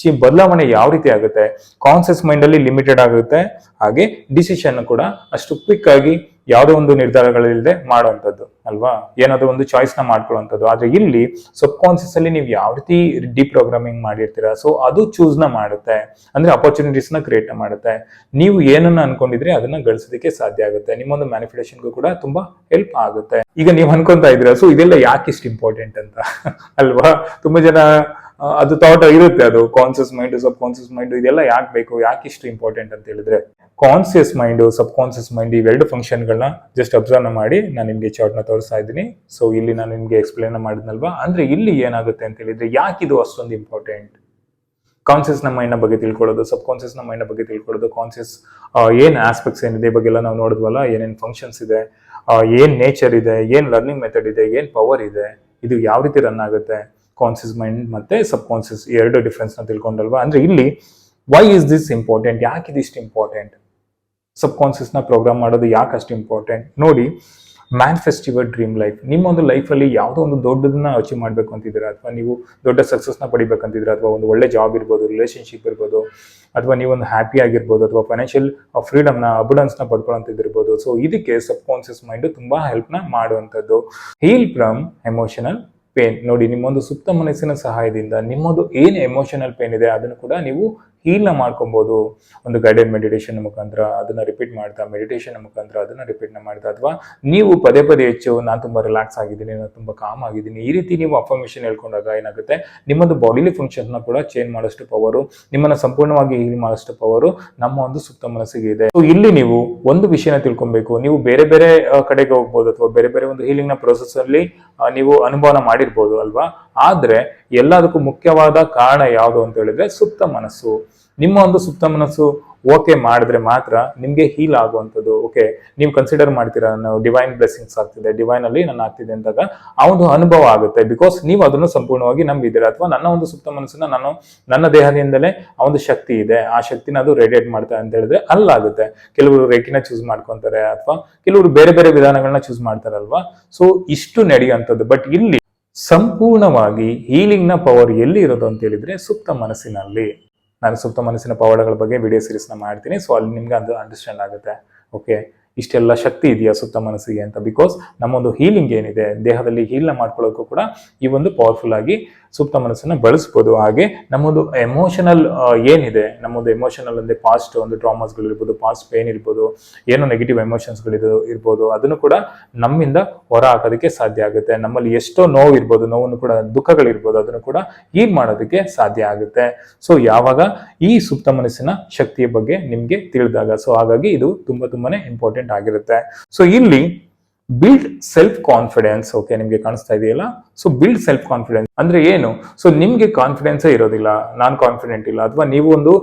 ಚಿ ಬದಲಾವಣೆ ಯಾವ ರೀತಿ ಆಗುತ್ತೆ? ಕಾನ್ಸಿಯಸ್ ಮೈಂಡಲ್ಲಿ ಲಿಮಿಟೆಡ್ ಆಗುತ್ತೆ. ಹಾಗೆ ಡಿಸಿಷನ್ ಕೂಡ ಅಷ್ಟು ಕ್ವಿಕ್ ಆಗಿ ಯಾವುದೋ ಒಂದು ನಿರ್ಧಾರಗಳಿಲ್ಲದೆ ಮಾಡುವಂಥದ್ದು, ಅಲ್ವಾ? ಏನಾದ್ರು ಒಂದು ಚಾಯ್ಸ್ನ ಮಾಡ್ಕೊಳ್ಳುವಂಥದ್ದು. ಆದ್ರೆ ಇಲ್ಲಿ ಸಬ್ ಕಾನ್ಸಿಯಸ್ ಅಲ್ಲಿ ನೀವು ಯಾವ ರೀತಿ ಡಿಪ್ರೋಗ್ರಾಮಿಂಗ್ ಪ್ರೋಗ್ರಾಮಿಂಗ್ ಮಾಡಿರ್ತೀರಾ? ಸೊ ಅದು ಚೂಸ್ನ ಮಾಡುತ್ತೆ. ಅಂದ್ರೆ ಅಪರ್ಚುನಿಟೀಸ್ನ ಕ್ರಿಯೇಟ್ ಮಾಡುತ್ತೆ. ನೀವು ಏನನ್ನ ಅನ್ಕೊಂಡಿದ್ರೆ ಅದನ್ನ ಗಳಿಸೋದಕ್ಕೆ ಸಾಧ್ಯ ಆಗುತ್ತೆ. ನಿಮ್ಮೊಂದು ಮ್ಯಾನಿಫಿಕೇಶನ್ಗೂ ಕೂಡ ತುಂಬಾ ಹೆಲ್ಪ್ ಆಗುತ್ತೆ. ಈಗ ನೀವು ಅನ್ಕೊಂತ ಇದ್ದೀರಾ? ಸೊ ಇದೆಲ್ಲ ಯಾಕೆ ಇಷ್ಟು ಇಂಪಾರ್ಟೆಂಟ್ ಅಂತ? ಅಲ್ವಾ? ತುಂಬಾ ಜನ ಅದು ಥಾಟ್ ಇರುತ್ತೆ ಅದು conscious mind subconscious mind ಇದೆಲ್ಲ ಯಾಕೆ ಬೇಕು, ಯಾಕೆ ಇಷ್ಟು ಇಂಪಾರ್ಟೆಂಟ್ ಅಂತ ಹೇಳಿದ್ರೆ conscious mind subconscious mind ಇವೆರಡು ಫಂಕ್ಷನ್ಗಳನ್ನ ಜಸ್ಟ್ ಅಬ್ಸರ್ವ್ ಮಾಡಿ ನಾನು ನಿಮಗೆ ಚಾರ್ಟ್ನ ತೋರಿಸ್ತಾ ಇದ್ದೀನಿ. ಸೊ ಇಲ್ಲಿ ನಾನು ನಿಮಗೆ ಎಕ್ಸ್ಪ್ಲೇನ್ ಮಾಡಿದ್ನಲ್ವಾ? ಅಂದ್ರೆ ಇಲ್ಲಿ ಏನಾಗುತ್ತೆ ಅಂತ ಹೇಳಿದ್ರೆ, ಯಾಕೆ ಇದು ಅಷ್ಟೊಂದು ಇಂಪಾರ್ಟೆಂಟ್ ಕಾನ್ಸಿಯಸ್ನ ಮೈಂಡ್ ಬಗ್ಗೆ ತಿಳ್ಕೊಳ್ಳೋದು ಸಬ್ ಕಾನ್ಸಿಯಸ್ನ ಮೈಂಡ್ ಬಗ್ಗೆ ತಿಳ್ಕೊಳ್ಳೋದು ಕಾನ್ಸಿಯಸ್ ಏನ್ ಆಸ್ಪೆಕ್ಟ್ಸ್ ಏನಿದೆ ಬಗ್ಗೆಲ್ಲ ನಾವು ನೋಡಿದ್ವಲ್ಲ, ಏನೇನು ಫಂಕ್ಷನ್ಸ್ ಇದೆ ಏನ್ ನೇಚರ್ ಇದೆ, ಏನ್ ಲರ್ನಿಂಗ್ ಮೆಥಡ್ ಇದೆ, ಏನ್ ಪವರ್ ಇದೆ, ಇದು ಯಾವ ರೀತಿ ರನ್ ಆಗುತ್ತೆ? ಕಾನ್ಸಿಯಸ್ ಮೈಂಡ್ ಮತ್ತೆ ಸಬ್ ಕಾನ್ಸಿಯಸ್ ಎರಡು ಡಿಫ್ರೆನ್ಸ್ನ ತಿಳ್ಕೊಂಡಲ್ವಾ? ಅಂದ್ರೆ ಇಲ್ಲಿ ವೈ ಇಸ್ ದಿಸ್ ಇಂಪಾರ್ಟೆಂಟ್ ಯಾಕೆ ಇದಿಷ್ಟು ಇಂಪಾರ್ಟೆಂಟ್ ಸಬ್ ಕಾನ್ಸಿಯಸ್ನ ಪ್ರೋಗ್ರಾಮ್ ಮಾಡೋದು ಯಾಕೆ ಅಷ್ಟು ಇಂಪಾರ್ಟೆಂಟ್ ನೋಡಿ ಮ್ಯಾನಿಫೆಸ್ಟ್ ಯುವರ್ ಡ್ರೀಮ್ ಲೈಫ್ ನಿಮ್ಮ ಒಂದು ಲೈಫಲ್ಲಿ ಯಾವುದೋ ಒಂದು ದೊಡ್ಡದನ್ನ ಅಚೀವ್ ಮಾಡಬೇಕು ಅಂತಿದ್ದೀರಾ? ಅಥವಾ ನೀವು ದೊಡ್ಡ ಸಕ್ಸಸ್ನ ಪಡಿಬೇಕಂತಿದ್ದೀರಾ ಅಥವಾ ಒಂದು ಒಳ್ಳೆ ಜಾಬ್ ಇರ್ಬೋದು ರಿಲೇಶನ್ಶಿಪ್ ಇರ್ಬೋದು, ಅಥವಾ ನೀವೊಂದು ಹ್ಯಾಪಿ ಆಗಿರ್ಬೋದು, ಅಥವಾ ಫೈನಾನ್ಷಿಯಲ್ ಫ್ರೀಡಮ್ನ ಅಬುಡೆನ್ಸ್ನ ಪಡ್ಕೊಳ್ಳೋಂಥದ್ದಿರ್ಬೋದು ಸೊ ಇದಕ್ಕೆ ಸಬ್ ಕಾನ್ಸಿಯಸ್ ಮೈಂಡ್ ತುಂಬಾ ಹೆಲ್ಪ್ನ ಮಾಡುವಂಥದ್ದು. ಹೀಲ್ ಫ್ರಮ್ ಎಮೋಷನಲ್ ಪೇನ್ ನೋಡಿ ನಿಮ್ಮೊಂದು ಸುಪ್ತ ಮನಸ್ಸಿನ ಸಹಾಯದಿಂದ ನಿಮ್ಮದು ಏನು ಎಮೋಷನಲ್ ಪೇನ್ ಇದೆ ಅದನ್ನು ಕೂಡ ನೀವು ಹೀಲ್ನ ಮಾಡ್ಕೊಬೋದು. ಒಂದು ಗೈಡೆಡ್ ಮೆಡಿಟೇಷನ್ ಮುಖಾಂತರ ಅದನ್ನ ರಿಪೀಟ್ ಮಾಡ್ತಾ ಮೆಡಿಟೇಷನ್ ಮುಖಾಂತರ ಅದನ್ನ ರಿಪೀಟ್ನ ಮಾಡ್ತಾ ಅಥವಾ ನೀವು ಪದೇ ಪದೇ ಹೆಚ್ಚು ನಾನು ತುಂಬಾ ರಿಲ್ಯಾಕ್ಸ್ ಆಗಿದ್ದೀನಿ, ನಾನು ತುಂಬಾ ಕಾಮ್ ಆಗಿದ್ದೀನಿ, ಈ ರೀತಿ ನೀವು ಅಫರ್ಮೇಷನ್ ಹೇಳ್ಕೊಂಡಾಗ ಏನಾಗುತ್ತೆ? ನಿಮ್ಮದು ಬಾಡಿಲಿ ಫಂಕ್ಷನ್ನ ಕೂಡ ಚೇಂಜ್ ಮಾಡೋಷ್ಟು ಪವರು ನಿಮ್ಮನ್ನ ಸಂಪೂರ್ಣವಾಗಿ ಹೀಲ್ ಮಾಡೋಷ್ಟು ಪವರು ನಮ್ಮ ಒಂದು ಸುಪ್ತ ಮನಸ್ಸಿಗೆ ಇದೆ. ಸೊ ಇಲ್ಲಿ ನೀವು ಒಂದು ವಿಷಯನ ತಿಳ್ಕೊಬೇಕು. ನೀವು ಬೇರೆ ಬೇರೆ ಕಡೆಗೆ ಹೋಗ್ಬೋದು ಅಥವಾ ಬೇರೆ ಬೇರೆ ಒಂದು ಹೀಲಿಂಗ್ನ ಪ್ರೊಸೆಸ್ ಅಲ್ಲಿ ನೀವು ಅನುಭವನ ಮಾಡಿರ್ಬೋದು ಅಲ್ವಾ? ಆದ್ರೆ ಎಲ್ಲದಕ್ಕೂ ಮುಖ್ಯವಾದ ಕಾರಣ ಯಾವುದು ಅಂತ ಹೇಳಿದ್ರೆ ಸುಪ್ತ ಮನಸ್ಸು. ನಿಮ್ಮ ಒಂದು ಸುಪ್ತ ಮನಸ್ಸು ಓಕೆ ಮಾಡಿದ್ರೆ ಮಾತ್ರ ನಿಮ್ಗೆ ಹೀಲ್ ಆಗುವಂಥದ್ದು. ಓಕೆ ನೀವು ಕನ್ಸಿಡರ್ ಮಾಡ್ತೀರಾ ನಾವು ಡಿವೈನ್ ಬ್ಲೆಸ್ಸಿಂಗ್ಸ್ ಆಗ್ತಿದೆ ಡಿವೈನ್ ಅಲ್ಲಿ ನಾನು ಆಗ್ತಿದೆ ಅಂದಾಗ ಆ ಒಂದು ಅನುಭವ ಆಗುತ್ತೆ. ಬಿಕಾಸ್ ನೀವು ಅದನ್ನು ಸಂಪೂರ್ಣವಾಗಿ ನಂಬಿದ್ದೀರಾ ಅಥವಾ ನನ್ನ ಒಂದು ಸುಪ್ತ ಮನಸ್ಸನ್ನ ನಾನು ನನ್ನ ದೇಹದಿಂದಲೇ ಆ ಒಂದು ಶಕ್ತಿ ಇದೆ, ಆ ಶಕ್ತಿನ ಅದು ರೇಡಿಯೇಟ್ ಮಾಡ್ತಾ ಅಂತ ಹೇಳಿದ್ರೆ ಅಲ್ಲಾಗುತ್ತೆ. ಕೆಲವರು ರೇಖಿನ ಚೂಸ್ ಮಾಡ್ಕೊಂತಾರೆ ಅಥವಾ ಕೆಲವರು ಬೇರೆ ಬೇರೆ ವಿಧಾನಗಳನ್ನ ಚೂಸ್ ಮಾಡ್ತಾರಲ್ವಾ? ಸೊ ಇಷ್ಟು ನಡೆಯುವಂಥದ್ದು. ಬಟ್ ಇಲ್ಲಿ ಸಂಪೂರ್ಣವಾಗಿ ಹೀಲಿಂಗ್ನ ಪವರ್ ಎಲ್ಲಿ ಇರೋದು ಅಂತ ಹೇಳಿದ್ರೆ ಸುಪ್ತ ಮನಸ್ಸಿನಲ್ಲಿ. ನಾನು ಸುಪ್ತ ಮನಸ್ಸಿನ ಪವರ್ಗಳ ಬಗ್ಗೆ ವಿಡಿಯೋ ಸೀರೀಸ್ನ ಮಾಡ್ತೀನಿ ಸೊ ಅಲ್ಲಿ ನಿಮ್ಗೆ ಅದು ಅಂಡರ್ಸ್ಟ್ಯಾಂಡ್ ಆಗುತ್ತೆ. ಓಕೆ ಇಷ್ಟೆಲ್ಲ ಶಕ್ತಿ ಇದೆಯಾ ಸುತ್ತ ಮನಸ್ಸಿಗೆ ಅಂತ? ಬಿಕಾಸ್ ನಮ್ಮೊಂದು ಹೀಲಿಂಗ್ ಏನಿದೆ, ದೇಹದಲ್ಲಿ ಹೀಲ್ನ ಮಾಡ್ಕೊಳ್ಳೋಕ್ಕೂ ಕೂಡ ಈ ಒಂದು ಪವರ್ಫುಲ್ ಆಗಿ ಸುಪ್ತ ಮನಸ್ಸನ್ನ ಬಳಸ್ಬೋದು. ಹಾಗೆ ನಮ್ಮದು ಎಮೋಷನಲ್ ಏನಿದೆ, ನಮ್ಮದು ಎಮೋಷನಲ್ ಅಂದ್ರೆ ಪಾಸ್ಟ್ ಒಂದು ಟ್ರಾಮಾಸ್ಗಳು ಇರ್ಬೋದು ಪಾಸ್ಟ್ ಪೇನ್ ಇರ್ಬೋದು, ಏನೋ ನೆಗೆಟಿವ್ ಎಮೋಷನ್ಸ್ಗಳಿದು ಇರ್ಬೋದು, ಅದನ್ನು ಕೂಡ ನಮ್ಮಿಂದ ಹೊರ ಹಾಕೋದಕ್ಕೆ ಸಾಧ್ಯ ಆಗುತ್ತೆ. ನಮ್ಮಲ್ಲಿ ಎಷ್ಟೋ ನೋವು ಇರ್ಬೋದು ನೋವನ್ನು ಕೂಡ, ದುಃಖಗಳಿರ್ಬೋದು, ಅದನ್ನು ಕೂಡ ಹೀಲ್ ಮಾಡೋದಕ್ಕೆ ಸಾಧ್ಯ ಆಗುತ್ತೆ. ಸೊ ಯಾವಾಗ ಈ ಸುಪ್ತ ಮನಸ್ಸಿನ ಶಕ್ತಿಯ ಬಗ್ಗೆ ನಿಮ್ಗೆ ತಿಳಿದಾಗ ಸೊ ಹಾಗಾಗಿ ಇದು ತುಂಬಾ ತುಂಬಾನೇ ಇಂಪಾರ್ಟೆಂಟ್ ಆಗಿರುತ್ತೆ. ಸೊ ಇಲ್ಲಿ ಬಿಲ್ಡ್ ಸೆಲ್ಫ್ ಕಾನ್ಫಿಡೆನ್ಸ್ ಓಕೆ ನಿಮ್ಗೆ ಕಾಣಿಸ್ತಾ ಇದೆಯಲ್ಲ? ಸೊ ಬಿಲ್ಡ್ ಸೆಲ್ಫ್ ಕಾನ್ಫಿಡೆನ್ಸ್ ಅಂದ್ರೆ ಏನು? ಸೊ ನಿಮ್ಗೆ ಕಾನ್ಫಿಡೆನ್ಸೇ ಇರೋದಿಲ್ಲ, ನಾನ್ ಕಾನ್ಫಿಡೆಂಟ್ ಇಲ್ಲ, ಅಥವಾ ನೀವು ಒಂದು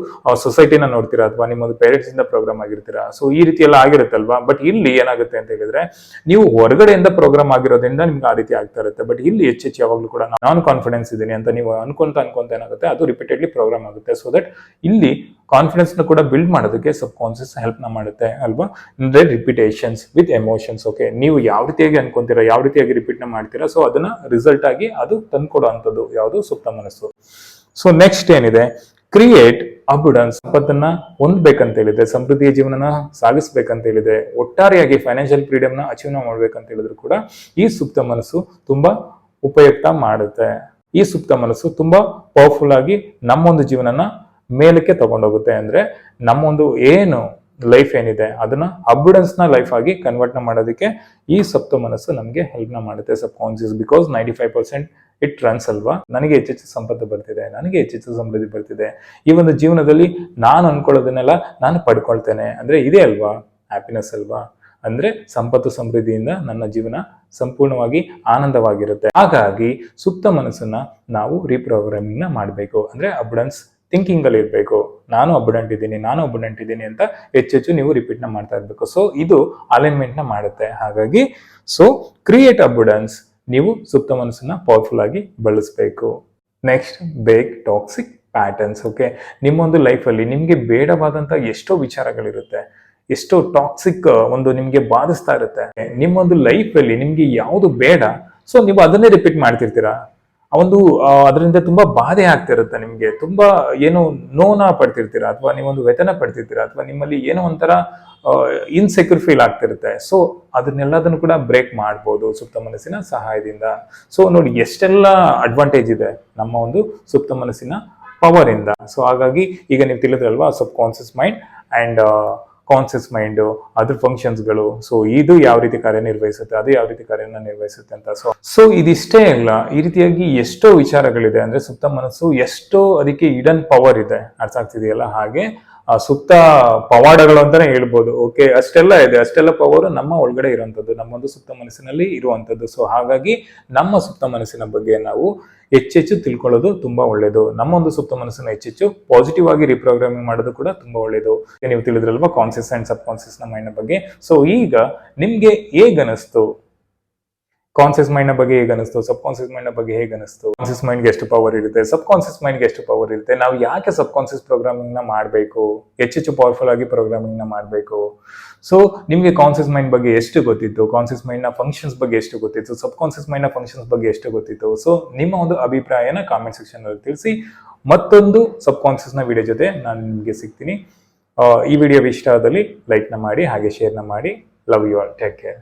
ಸೊಸೈಟಿನ ನೋಡ್ತೀರಾ, ಅಥವಾ ನಿಮ್ಮೊಂದು ಪೇರೆಂಟ್ಸ್ ಇಂದ ಪ್ರೋಗ್ರಾಮ್ ಆಗಿರ್ತೀರಾ. ಸೊ ಈ ರೀತಿ ಎಲ್ಲ ಆಗಿರುತ್ತಲ್ವಾ? ಬಟ್ ಇಲ್ಲಿ ಏನಾಗುತ್ತೆ ಅಂತ ಹೇಳಿದ್ರೆ, ನೀವು ಹೊರಗಡೆಯಿಂದ ಪ್ರೋಗ್ರಾಮ್ ಆಗಿರೋದ್ರಿಂದ ನಿಮ್ಗೆ ಆ ರೀತಿ ಆಗ್ತಾ ಇರುತ್ತೆ. ಬಟ್ ಇಲ್ಲಿ ಹೆಚ್ಚೆಚ್ಚು ಹೆಚ್ಚು ಯಾವಾಗಲೂ ಕೂಡ ನಾನ್ ಕಾನ್ಫಿಡೆನ್ಸ್ ಇದ್ದೀನಿ ಅಂತ ನೀವು ಅನ್ಕೊಂತ ಅನ್ಕೊಂತ ಏನಾಗುತ್ತೆ, ಅದು ರಿಪೀಟೆಡ್ಲಿ ಪ್ರೋಗ್ರಾಮ್ ಆಗುತ್ತೆ. ಸೊ ದಟ್ ಇಲ್ಲಿ ಕಾನ್ಫಿಡೆನ್ಸ್ನ ಕೂಡ ಬಿಲ್ಡ್ ಮಾಡೋದಕ್ಕೆ ಸಬ್ ಕಾನ್ಸಿಯಸ್ ಹೆಲ್ಪ್ನ ಮಾಡುತ್ತೆ, ಅಲ್ವಾ? ಅಂದ್ರೆ ರಿಪಿಟೇಷನ್ಸ್ ವಿತ್ ಎಮೋಷನ್ಸ್ ಓಕೆ ನೀವು ಯಾವ ರೀತಿಯಾಗಿ ಅನ್ಕೊಂತೀರಾ, ಯಾವ ರೀತಿಯಾಗಿ ರಿಪೀಟ್ನ ಮಾಡ್ತೀರಾ ಸೊ ಅದನ್ನ ರಿಸಲ್ಟ್ ಆಗಿ ಅದು ತಂದ್ಕೊಡೋ ಅಂಥದ್ದು ಯಾವುದು ಸುಪ್ತ ಮನಸ್ಸು. ಸೊ ನೆಕ್ಸ್ಟ್ ಏನಿದೆ? ಕ್ರಿಯೇಟ್ ಅಬುಡೆನ್ಸ್ ಸಂಪತ್ತನ್ನ ಹೊಂದ್ಬೇಕಂತ ಹೇಳಿದೆ ಸಮೃದ್ಧಿಯ ಜೀವನನ ಸಾಗಿಸ್ಬೇಕಂತ ಹೇಳಿದೆ ಒಟ್ಟಾರೆಯಾಗಿ ಫೈನಾನ್ಷಿಯಲ್ ಫ್ರೀಡಮ್ನ ಅಚೀವ್ ಮಾಡ್ಬೇಕಂತ ಹೇಳಿದ್ರು ಕೂಡ ಈ ಸುಪ್ತ ಮನಸ್ಸು ತುಂಬಾ ಉಪಯುಕ್ತ ಮಾಡುತ್ತೆ. ಈ ಸುಪ್ತ ಮನಸ್ಸು ತುಂಬಾ ಪವರ್ಫುಲ್ ಆಗಿ ನಮ್ಮೊಂದು ಜೀವನನ ಮೇಲಕ್ಕೆ ತಗೊಂಡೋಗುತ್ತೆ. ಅಂದ್ರೆ ನಮ್ಮೊಂದು ಏನು ಲೈಫ್ ಏನಿದೆ, ಅದನ್ನ ಅಬ್ಯುಡೆನ್ಸ್ನ ಲೈಫ್ ಆಗಿ ಕನ್ವರ್ಟ್ನ ಮಾಡೋದಕ್ಕೆ ಈ ಸಪ್ತ ಮನಸ್ಸು ನಮಗೆ ಹೆಲ್ಪ್ನ ಮಾಡುತ್ತೆ. Subconscious because ninety five percent it runs ಅಲ್ವಾ? ನನಗೆ ಹೆಚ್ಚೆಚ್ಚು ಸಂಪತ್ತು ಬರ್ತಿದೆ, ನನಗೆ ಹೆಚ್ಚೆಚ್ಚು ಸಮೃದ್ಧಿ ಬರ್ತಿದೆ. ಈ ಒಂದು ಜೀವನದಲ್ಲಿ ನಾನು ಅನ್ಕೊಳ್ಳೋದನ್ನೆಲ್ಲ ನಾನು ಪಡ್ಕೊಳ್ತೇನೆ. ಅಂದ್ರೆ ಇದೇ ಅಲ್ವಾ? ಹ್ಯಾಪಿನೆಸ್ ಅಲ್ವಾ? ಅಂದ್ರೆ ಸಂಪತ್ತು ಸಮೃದ್ಧಿಯಿಂದ ನನ್ನ ಜೀವನ ಸಂಪೂರ್ಣವಾಗಿ ಆನಂದವಾಗಿರುತ್ತೆ. ಹಾಗಾಗಿ ಸುಪ್ತ ಮನಸ್ಸನ್ನ ನಾವು ರೀಪ್ರೋಗ್ರಾಮಿಂಗ್ನ ಮಾಡಬೇಕು. ಅಂದ್ರೆ ಅಬ್ಡನ್ಸ್ ಥಿಂಕಿಂಗ್ ಅಲ್ಲಿ ಇರಬೇಕು. ನಾನು ಅಬ್ಡೆಂಟ್ ಇದ್ದೀನಿ, ನಾನು ಅಬ್ಡೆಂಟ್ ಇದ್ದೀನಿ ಅಂತ ಹೆಚ್ಚೆಚ್ಚು ನೀವು ರಿಪೀಟ್ನ ಮಾಡ್ತಾ ಇರಬೇಕು. ಸೊ ಇದು ಅಲೈನ್ಮೆಂಟ್ನ ಮಾಡುತ್ತೆ. ಹಾಗಾಗಿ ಸೊ ಕ್ರಿಯೇಟ್ ಅಬ್ಯುಡೆನ್ಸ್ ನೀವು ಸುಪ್ತ ಮನಸ್ಸನ್ನ ಪವರ್ಫುಲ್ ಆಗಿ ಬಳಸಬೇಕು. ನೆಕ್ಸ್ಟ್ ಬೇಕ್ ಟಾಕ್ಸಿಕ್ ಪ್ಯಾಟರ್ನ್ಸ್ ಓಕೆ ನಿಮ್ಮೊಂದು ಲೈಫಲ್ಲಿ ನಿಮಗೆ ಬೇಡವಾದಂತ ಎಷ್ಟೋ ವಿಚಾರಗಳಿರುತ್ತೆ, ಎಷ್ಟೋ ಟಾಕ್ಸಿಕ್ ಒಂದು ನಿಮಗೆ ಬಾಧಿಸ್ತಾ ಇರುತ್ತೆ. ನಿಮ್ಮೊಂದು ಲೈಫಲ್ಲಿ ನಿಮ್ಗೆ ಯಾವುದು ಬೇಡ ಸೊ ನೀವು ಅದನ್ನೇ ರಿಪೀಟ್ ಮಾಡ್ತಿರ್ತೀರಾ? ಒಂದು ಅದರಿಂದ ತುಂಬಾ ಬಾಧೆ ಆಗ್ತಿರುತ್ತೆ ನಿಮ್ಗೆ, ತುಂಬಾ ಏನೋ ನೋನ ಪಡ್ತಿರ್ತೀರಾ, ಅಥವಾ ನೀವೊಂದು ವೆತನ ಪಡ್ತಿರ್ತೀರಾ, ಅಥವಾ ನಿಮ್ಮಲ್ಲಿ ಏನೋ ಒಂಥರ ಇನ್ಸೆಕ್ಯೂರ್ ಫೀಲ್ ಆಗ್ತಿರುತ್ತೆ. ಸೊ ಅದನ್ನೆಲ್ಲದನ್ನು ಕೂಡ ಬ್ರೇಕ್ ಮಾಡ್ಬೋದು ಸುಪ್ತ ಮನಸ್ಸಿನ ಸಹಾಯದಿಂದ. ಸೊ ನೋಡಿ, ಎಷ್ಟೆಲ್ಲ ಅಡ್ವಾಂಟೇಜ್ ಇದೆ ನಮ್ಮ ಒಂದು ಸುಪ್ತ ಮನಸ್ಸಿನ ಪವರ್ ಇಂದ. ಸೊ ಹಾಗಾಗಿ ಈಗ ನೀವು ತಿಳಿದ್ರಲ್ವಾ subconscious mind and conscious mind ಅದ್ರ ಫಂಕ್ಷನ್ಸ್ಗಳು ಸೊ ಇದು ಯಾವ ರೀತಿ ಕಾರ್ಯನಿರ್ವಹಿಸುತ್ತೆ, ಅದು ಯಾವ ರೀತಿ ಕಾರ್ಯನ ನಿರ್ವಹಿಸುತ್ತೆ ಅಂತ. ಸೊ ಸೊ ಇದಿಷ್ಟೇ ಅಲ್ಲ, ಈ ರೀತಿಯಾಗಿ ಎಷ್ಟೋ ವಿಚಾರಗಳಿದೆ. ಅಂದ್ರೆ ಸುಪ್ತ ಮನಸ್ಸು ಎಷ್ಟೋ ಅದಕ್ಕೆ ಇಡನ್ ಪವರ್ ಇದೆ. ಅರ್ಥ ಆಗ್ತಿದೆಯಲ್ಲ? ಹಾಗೆ ಆ ಸುತ್ತ ಪವಾಡಗಳು ಅಂತಾನೆ ಹೇಳ್ಬೋದು. ಓಕೆ ಅಷ್ಟೆಲ್ಲ ಇದೆ. ಅಷ್ಟೆಲ್ಲ ಪವರ್ ನಮ್ಮ ಒಳಗಡೆ ಇರುವಂಥದ್ದು, ನಮ್ಮೊಂದು ಸುಪ್ತ ಮನಸ್ಸಿನಲ್ಲಿ ಇರುವಂಥದ್ದು. ಸೊ ಹಾಗಾಗಿ ನಮ್ಮ ಸುಪ್ತ ಮನಸ್ಸಿನ ಬಗ್ಗೆ ನಾವು ಹೆಚ್ಚೆಚ್ಚು ತಿಳ್ಕೊಳ್ಳೋದು ತುಂಬಾ ಒಳ್ಳೇದು. ನಮ್ಮೊಂದು ಸುಪ್ತ ಮನಸ್ಸನ್ನು ಹೆಚ್ಚೆಚ್ಚು ಪಾಸಿಟಿವ್ ಆಗಿ ರಿಪ್ರೋಗ್ರಾಮಿಂಗ್ ಮಾಡೋದು ಕೂಡ ತುಂಬಾ ಒಳ್ಳೇದು. ನೀವು ತಿಳಿದ್ರಲ್ವಾ ಕಾನ್ಸಿಯಸ್ ಅಂಡ್ ಸಬ್ ಕಾನ್ಸಿಯಸ್ನ ಮೈಂಡ್ ಬಗ್ಗೆ. ಸೊ ಈಗ ನಿಮ್ಗೆ ಹೇಗನಿಸ್ತು ಕಾನ್ಸಿಯಸ್ ಮೈಂಡ್ ಬಗ್ಗೆ ಹೇಗೆ ಅನಿಸ್ತು ಸಬ್ ಕಾನ್ಸಿಯಸ್ ಮೈಂಡ್ ಬಗ್ಗೆ ಹೇಗೆ ಅನಿಸ್ತು ಕಾನ್ಸಿಯಸ್ ಮೈಂಡ್ಗೆ ಎಷ್ಟು ಪವರ್ ಇರುತ್ತೆ? ಸಬ್ ಕಾನ್ಸಿಯಸ್ ಮೈಂಡ್ಗೆ ಎಷ್ಟು ಪವರ್ ಇರುತ್ತೆ? ನಾವು ಯಾಕೆ ಸಬ್ ಕಾನ್ಸಿಯಸ್ ಪ್ರೋಗ್ರಾಮಿಂಗ್ನ ಮಾಡಬೇಕು? ಹೆಚ್ಚೆಚ್ಚು ಪವರ್ಫುಲ್ ಆಗಿ ಪ್ರೋಗ್ರಾಮಿಂಗ್ನ ಮಾಡಬೇಕು? ಸೊ ನಿಮಗೆ ಕಾನ್ಸಿಯಸ್ ಮೈಂಡ್ ಬಗ್ಗೆ ಎಷ್ಟು ಗೊತ್ತಿತ್ತು? ಕಾನ್ಸಿಯಸ್ ಮೈಂಡ್ನ ಫಂಕ್ಷನ್ಸ್ ಬಗ್ಗೆ ಎಷ್ಟು ಗೊತ್ತಿತ್ತು? ಸಬ್ ಕಾನ್ಸಿಯಸ್ ಮೈಂಡ್ ಫಂಕ್ಷನ್ಸ್ ಬಗ್ಗೆ ಎಷ್ಟು ಗೊತ್ತಿತ್ತು? ಸೊ ನಿಮ್ಮ ಒಂದು ಅಭಿಪ್ರಾಯನ ಕಾಮೆಂಟ್ ಸೆಕ್ಷನ್ ಅಲ್ಲಿ ತಿಳಿಸಿ. ಮತ್ತೊಂದು ಸಬ್ ಕಾನ್ಸಿಯಸ್ ವಿಡಿಯೋ ಜೊತೆ ನಾನು ನಿಮಗೆ ಸಿಗ್ತೀನಿ. ಈ ವಿಡಿಯೋ ಇಷ್ಟ ಆದಲ್ಲಿ ಲೈಕ್ನ ಮಾಡಿ, ಹಾಗೆ ಶೇರ್ನ ಮಾಡಿ. Love you all take care